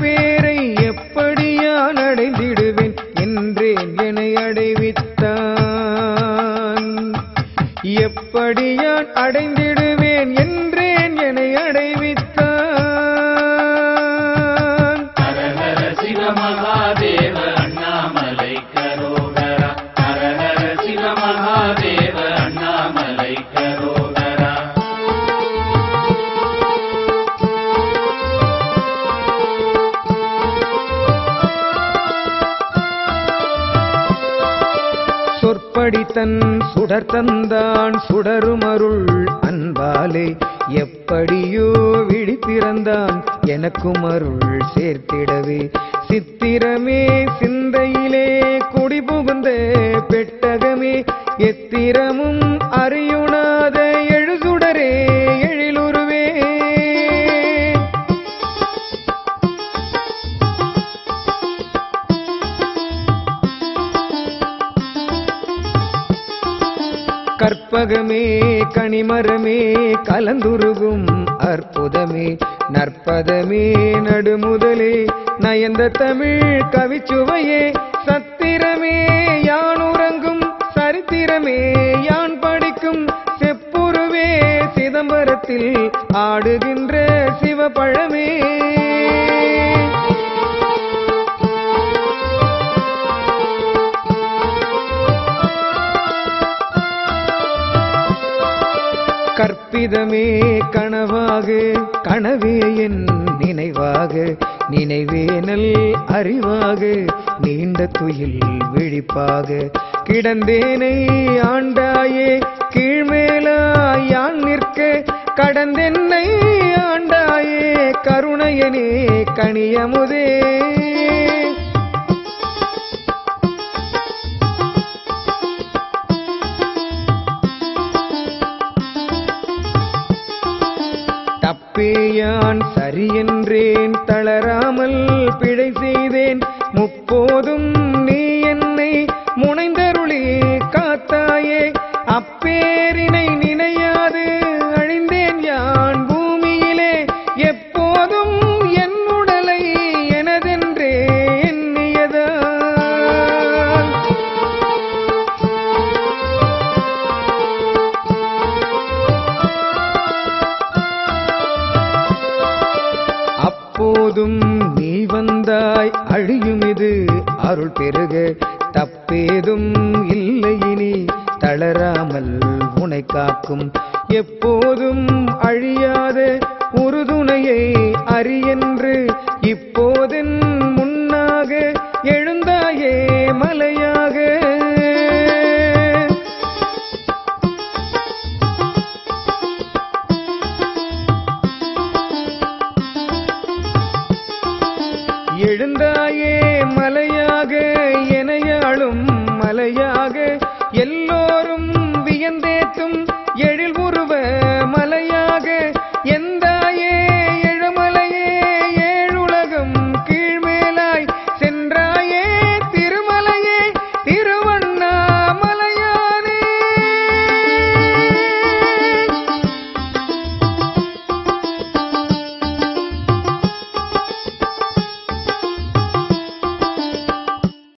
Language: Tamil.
பேரை எப்படியான் அடைந்திடுவேன் என்றேன் என்னை அடைவித்தான். எப்படியான் அடைந்திடுவேன் என்றேன் என்னை அடைவித்தான். சொற்படி தன் சுடர் தந்தான் சுடருமருள் அன்பாலே எப்படியோ விழி பிறந்தான் எனக்கும் அருள் சேர்த்திடவே. சித்திரமே சிந்தையிலே குடி புகுந்த பெட்டகமே எத்திரமும் அறியுணாத கற்பகமே கனிமரமே கலந்துருகும் அற்புதமே. நற்பதமே நடுமுதலே நயந்த தமிழ் கவிச்சுவையே. சத்திரமே யான் உறங்கும் சரித்திரமே. யான் படிக்கும் செப்புருவே சிதம்பரத்தில் ஆடுகின்ற சிவபழமே. கற்பிதமே கனவாக கனவே என் நினைவாக நினைவேனல் அறிவாக நீண்ட துயில் விழிப்பாக. கிடந்தேனை ஆண்டாயே கீழ்மேலாய் யான் நிற்க கடந்தென்னை ஆண்டாயே கருணையனே கனியமுதே. தப்பேயான் சரியென்றேன் தளராமல் பிழை செய்தேன். முப்போதும் அப்போதும் நீ வந்தாய் அழியும் இது அருள் பெருக. தப்பேதும் இல்லை இனி தளராமல் உனை காக்கும். எப்போதும் அழியாத உறுதுணையை அறியென்று இப்போதென் முன்னாக எழுந்தாயே மலையாக.